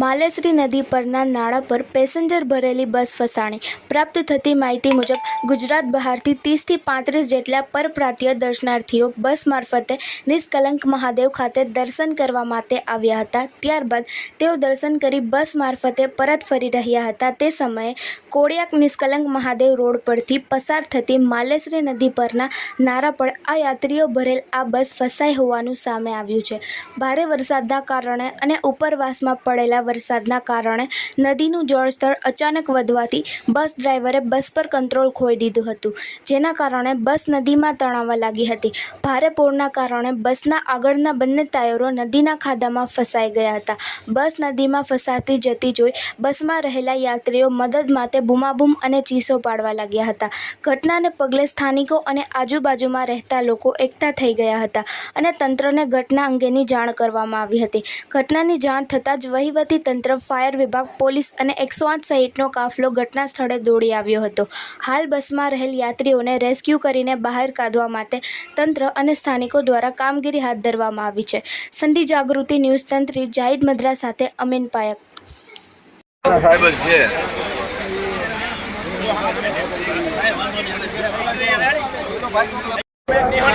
માલેશ્રી નદી પરના નાળા પર પેસેન્જર ભરેલી બસ ફસાણી. પ્રાપ્ત થતી માહિતી મુજબ, ગુજરાત બહારથી ત્રીસથી પાંત્રીસ જેટલા પરપ્રાંતીય દર્શનાર્થીઓ બસ મારફતે નિષ્કલંક મહાદેવ ખાતે દર્શન કરવા માટે આવ્યા હતા. ત્યારબાદ તેઓ દર્શન કરી બસ મારફતે પરત ફરી રહ્યા હતા. તે સમયે કોળિયાક નિષ્કલંક મહાદેવ રોડ પરથી પસાર થતી માલેશ્રી નદી પરના નારા પર આ યાત્રીઓ ભરેલ આ બસ ફસાઈ હોવાનું સામે આવ્યું છે. ભારે વરસાદના કારણે અને ઉપરવાસમાં પડેલા વરસાદના કારણે નદીનું જળસ્તર અચાનક વધવાથી બસ ડ્રાઈવરે બસ પર કંટ્રોલ ખોઈ દીધું હતું. જેના કારણે બસ નદીમાં તણાવવા લાગી હતી. ભારે પૂરના કારણે બસના આગળના બંને ટાયરો નદીના ખાડામાં ફસાઈ ગયા હતા. બસ નદીમાં ફસાતી જતી જોઈ બસમાં રહેલા યાત્રીઓ મદદ માટે બૂમાબૂમ અને ચીસો પાડવા લાગ્યા હતા. ઘટનાને પગલે સ્થાનિકો અને આજુબાજુમાં રહેતા લોકો એકઠા થઈ ગયા હતા અને તંત્રને ઘટના અંગેની જાણ કરવામાં આવી હતી. ઘટનાની જાણ થતાં જ વહીવટી તંત્ર, ફાયર વિભાગ, પોલીસ અને એકસો આઠ સહિતનો કાફલો ઘટના સ્થળે દોડી આવ્યો હતો. હાલ બસમાં રહેલ યાત્રીઓને રેસ્ક્યુ કરીને બહાર કાઢવા માટે તંત્ર અને સ્થાનિકો દ્વારા કામગીરી હાથ ધરવામાં આવી છે. સંધિ જાગૃતિ ન્યૂઝ તંત્રી જાહિદ મદ્રા સાથે અમીન પાયક.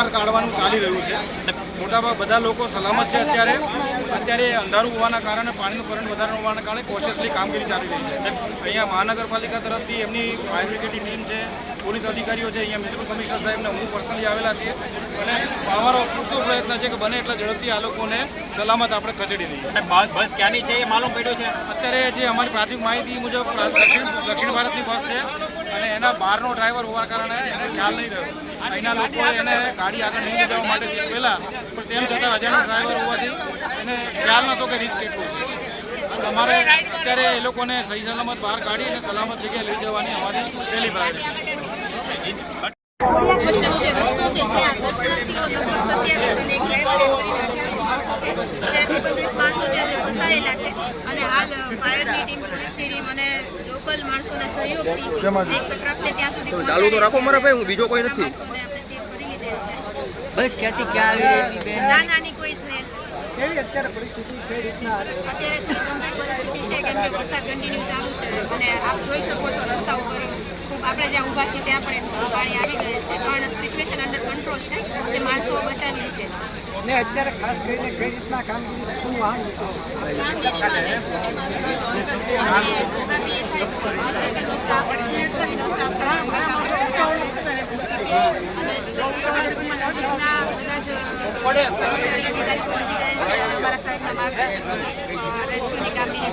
બહાર કાઢવાનું ચાલી રહ્યું છે. મોટાભાગ બધા લોકો સલામત છે અત્યારે. અત્યારે અંધારું હોવાના કારણે પાણીનું કરંટ વધારે હોવાના કારણે કોશિયસલી કામગીરી ચાલી રહી છે. અહીંયા મહાનગરપાલિકા તરફથી એમની ફાયર બ્રિગેડની ટીમ છે પોલીસ અધિકારીઓ છે અહીંયા મ્યુનિસિપલ કમિશનર સાહેબને હું પર્સનલી આવેલા છીએ. અને અમારો પૂરતો પ્રયત્ન છે કે બને એટલા ઝડપથી આ લોકોને સલામત આપણે ખસેડી દઈએ. બસ ક્યાંની છે એ માલુમ પડ્યો છે? અત્યારે જે અમારી પ્રાથમિક માહિતી મુજબ દક્ષિણ દક્ષિણ ભારતની બસ છે. અને એના બહારનો ડ્રાઈવર હોવા કારણે એને ખ્યાલ નહીં રહ્યો. અહીંના લોકોએ એને ગાડી આગળ નહીં જવા માટે ચેતવેલા પણ તેમ છતાં અજાણ્યો ડ્રાઈવર હોવાથી એને ખ્યાલ નહોતો કે રિસ્ક કેટલું છે. અમારે અત્યારે એ લોકોને સહી સલામત બહાર કાઢી અને સલામત જગ્યાએ લઈ જવાની અમારી પહેલી પ્રાયોરિટી અને એક ડ્રાઈવર એમ કરીને છે. જે ઓગણત્રીસ માણસો ફસાયેલા છે અને ફાયરની ટીમ પોલીસની ટીમ અને લોકલ માણસોના સહયોગથી એક ટ્રકને ત્યાં સુધી ચાલુ તો રાખો મારા ભાઈ હું બીજો કોઈ નથી. આપણે સેવ કરી બસ ક્યાંથી ક્યાં આવી જાનહાની કોઈ થયેલ કેવી અત્યારે પરિસ્થિતિ કઈ રીતના અત્યારે ગંભીર પરિસ્થિતિ છે કેમ કે વરસાદ કન્ટિન્યુ ચાલુ છે અને આપ જોઈ શકો છો રસ્તા ઉપર આપણે જ્યાં ઊભા છીએ ત્યાં પણ એટલું પાણી આવી ગયું છે. પણ સિચ્યુએશન અંડર કંટ્રોલ છે જે માણસો બચાવી લીધેલા ને અત્યારે ખાસ કરીને કઈ રીતના કામગીરી શું કામગીરીમાં રેસ્ક્યુ ટીમ આવી ગઈ અને ઘોઘા PSI, ઘોઘા સ્ટેશનનો સ્ટાફ સ્ટાફ કર્મચારી અધિકારી પહોંચી ગયા છે અમારા સાહેબના માર્ગદર્શન મુજબ રેસ્ક્યુની કામગીરી